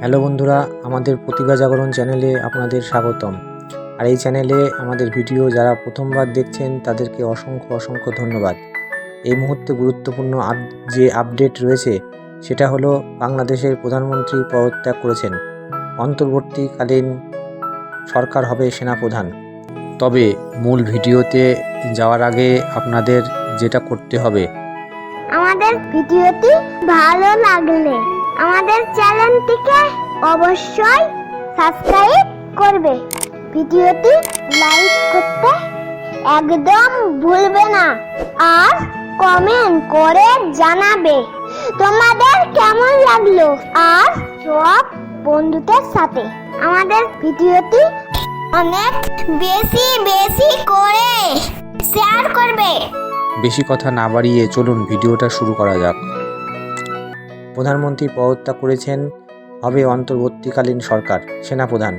Hello বন্ধুরা, আমাদের প্রতিভা জাগরণ চ্যানেলে আপনাদের স্বাগতম। আর এই চ্যানেলে আমাদের ভিডিও যারা প্রথমবার দেখছেন, তাদেরকে অসংখ্য অসংখ্য ধন্যবাদ। এই মুহূর্তে গুরুত্বপূর্ণ যে আপডেট রয়েছে, সেটা হলো বাংলাদেশের প্রধানমন্ত্রী পদত্যাগ করেছেন। অন্তর্বর্তীকালীন সরকার হবে সেনাপ্রধান। তবে মূল ভিডিওতে যাওয়ার আগে আপনাদের যেটা করতে হবে। আমাদের ভিডিওটি ভালো লাগলে আমাদের চ্যানেলটিকে অবশ্যই সাবস্ক্রাইব করবে। ভিডিওটি লাইক করতে একদম ভুলবে না আর কমেন্ট করে জানাবে। তোমাদের কেমন লাগল? আর সব বন্ধুদের সাথে আমাদের ভিডিওটি অনেক বেশি বেশি করে শেয়ার করবে। বেশি কথা না বাড়িয়ে চলুন ভিডিওটা শুরু করা যাক। প্রধানমন্ত্রী পদত্যাগ করেছেন হবে অন্তর্বর্তীকালীন সরকার, সেনাপ্রধান।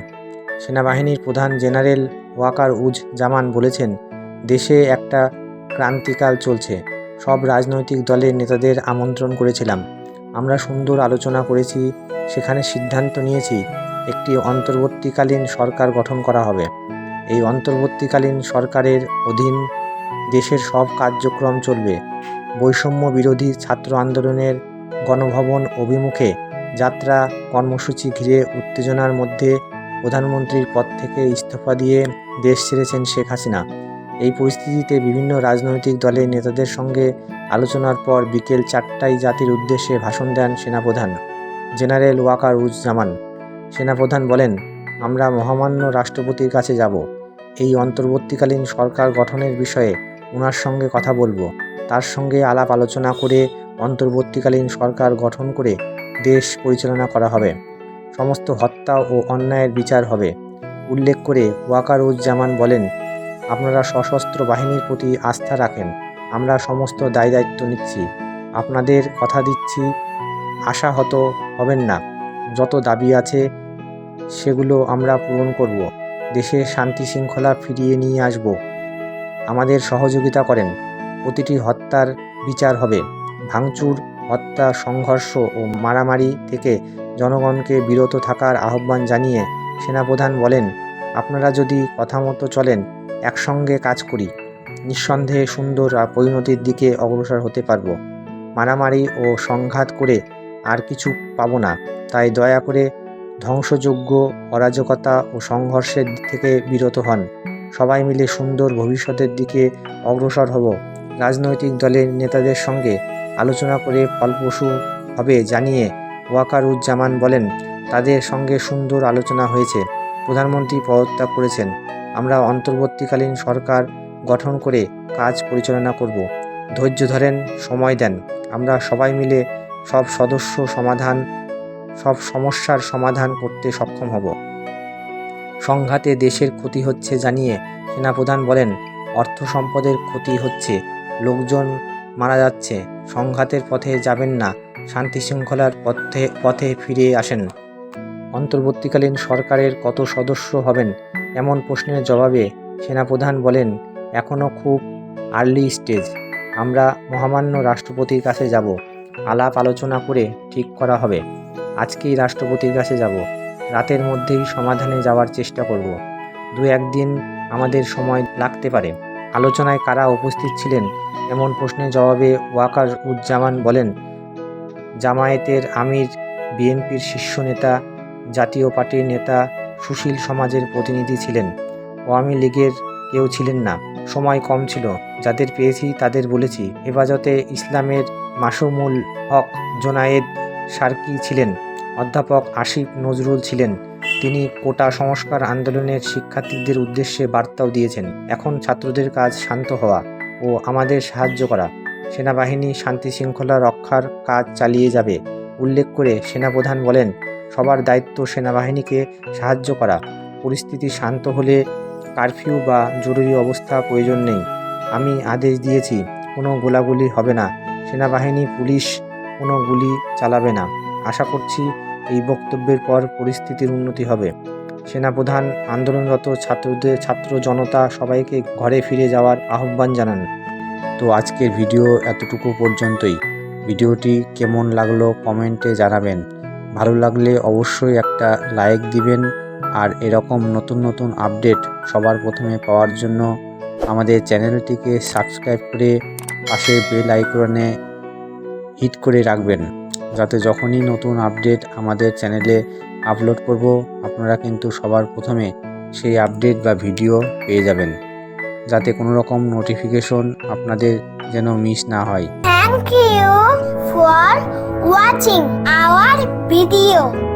সেনাবাহিনীর প্রধান জেনারেল ওয়াকার উজ জামান বলেছেন, দেশে একটা ক্রান্তিকাল চলছে। সব রাজনৈতিক দলের নেতাদের আমন্ত্রণ করেছিলাম। আমরা সুন্দর আলোচনা করেছি, সেখানে সিদ্ধান্ত নিয়েছি, একটি অন্তর্বর্তীকালীন সরকার গঠন করা হবে। এই অন্তর্বর্তীকালীন সরকারের অধীন দেশের সব কার্যক্রম চলবে। বৈষম্য বিরোধী ছাত্র আন্দোলনের গণভবন অভিমুখে যাত্রা কর্মসূচি ঘিরে উত্তেজনার মধ্যে প্রধানমন্ত্রীর পদ থেকে ইস্তফা দিয়ে দেশ ছেড়েছেন শেখ হাসিনা। এই পরিস্থিতিতে বিভিন্ন রাজনৈতিক দলের নেতাদের সঙ্গে আলোচনার পর বিকেল চারটায় জাতির উদ্দেশ্যে ভাষণ দেন সেনাপ্রধান জেনারেল ওয়াকার উজ্জামান সেনাপ্রধান বলেন, আমরা মহামান্য রাষ্ট্রপতির কাছে যাব। এই অন্তর্বর্তীকালীন সরকার গঠনের বিষয়ে ওনার সঙ্গে কথা বলব। তার সঙ্গে আলাপ আলোচনা করে অন্তর্বর্তীকালীন সরকার গঠন করে দেশ পরিচালনা করা হবে। সমস্ত হত্যা ও অন্যায়ের বিচার হবে। উল্লেখ করে ওয়াকারুজ্জামান বলেন, আপনারা সশস্ত্র বাহিনীর প্রতি আস্থা রাখেন। আমরা সমস্ত দায় দায়িত্ব নিচ্ছি। আপনাদের কথা দিচ্ছি। আশাহত হবেন না। যত দাবি আছে, সেগুলো আমরা পূরণ করব। দেশে শান্তি শৃঙ্খলা ফিরিয়ে নিয়ে আসব। আমাদের সহযোগিতা করেন। প্রতিটি হত্যার বিচার হবে। ভাঙচুর, হত্যা, সংঘর্ষ ও মারামারি থেকে জনগণকে বিরত থাকার আহ্বান জানিয়ে সেনাপ্রধান বলেন, আপনারা যদি কথা মতো চলেন, একসঙ্গে কাজ করি। নিঃসন্দেহে সুন্দর পরিণতির দিকে অগ্রসর হতে পারব। মারামারি ও সংঘাত করে আর কিছু পাব না। তাই দয়া করে ধ্বংসযোগ্য, অরাজকতা ও সংঘর্ষের থেকে বিরত হন। সবাই মিলে সুন্দর ভবিষ্যতের দিকে অগ্রসর হব। রাজনৈতিক দলের নেতাদের সঙ্গে আলোচনা করে ফলপ্রসূ হবে জানিয়ে ওয়াকারুজ্জামান বলেন, তাদের সঙ্গে সুন্দর আলোচনা হয়েছে। প্রধানমন্ত্রী পদত্যাগ করেছেন। আমরা অন্তর্বর্তীকালীন সরকার গঠন করে কাজ পরিচালনা করব। ধৈর্য ধরেন, সময় দেন। আমরা সবাই মিলে সব সদস্য সমাধান, সব সমস্যার সমাধান করতে সক্ষম হব। সংঘাতে দেশের ক্ষতি হচ্ছে জানিয়ে সেনাপ্রধান বলেন, অর্থ সম্পদের ক্ষতি হচ্ছে। লোকজন মারা যাচ্ছে। সংঘাতের পথে যাবেন না। শান্তি শৃঙ্খলার পথে পথে ফিরে আসেন। অন্তর্বর্তীকালীন সরকারের কত সদস্য হবেন? এমন প্রশ্নের জবাবে সেনাপ্রধান বলেন এখনও খুব আর্লি স্টেজ আমরা মহামান্য রাষ্ট্রপতির কাছে যাব। আলাপ আলোচনা করে ঠিক করা হবে। আজকেই রাষ্ট্রপতির কাছে যাব। রাতের মধ্যেই সমাধানে যাওয়ার চেষ্টা করব। দু একদিন আমাদের সময় লাগতে পারে। আলোচনায় কারা উপস্থিত ছিলেন? এমন প্রশ্নের জবাবে ওয়াকার উজ্জামান বলেন, জামায়াতের আমির, বিএনপির শীর্ষ নেতা, জাতীয় পার্টির নেতা, সুশীল সমাজের প্রতিনিধি ছিলেন। আওয়ামী লীগের কেউ ছিলেন না। সময় কম ছিল। যাদের পেয়েছি তাদের বলেছি। হেফাজতে ইসলামের মাসুমুল হক জোনায়েদ সার্কি ছিলেন। অধ্যাপক আসিফ নজরুল ছিলেন। তিনি কোটা সংস্কার আন্দোলনের শিক্ষার্থীদের উদ্দেশ্যে বার্তাও দিয়েছেন। এখন ছাত্রদের কাজ শান্ত হওয়া ও আমাদের সাহায্য করা। সেনাবাহিনী শান্তি শৃঙ্খলা রক্ষার কাজ চালিয়ে যাবে, উল্লেখ করে সেনাপ্রধান বলেন, সবার দায়িত্ব সেনাবাহিনীকে সাহায্য করা। পরিস্থিতি শান্ত হলে কারফিউ বা জরুরি অবস্থা প্রয়োজন নেই। আমি আদেশ দিয়েছি, কোনো গোলাগুলি হবে না। সেনাবাহিনী, পুলিশ কোনো গুলি চালাবে না। আশা করছি এই বক্তব্যের পর পরিস্থিতির উন্নতি হবে। সেনাপ্রধান, আন্দোলনরত ছাত্রদের, ছাত্র জনতা সবাইকে ঘরে ফিরে যাওয়ার আহ্বান জানান। তো আজকের ভিডিও এতটুকু পর্যন্তই। ভিডিওটি কেমন লাগল কমেন্টে জানাবেন। ভালো লাগলে অবশ্যই একটা লাইক দিবেন আর এরকম নতুন নতুন আপডেট সবার প্রথমে পাওয়ার জন্য আমাদের চ্যানেলটিকে সাবস্ক্রাইব করে পাশের বেল আইকনে হিট করে রাখবেন। যাতে যখনই নতুন আপডেট আমাদের চ্যানেলে আপলোড করব, আপনারা কিন্তু সবার প্রথমে সেই আপডেট বা ভিডিও পেয়ে যাবেন যাতে কোনো রকম নোটিফিকেশন আপনাদের যেন মিস না হয় thank you for watching our video.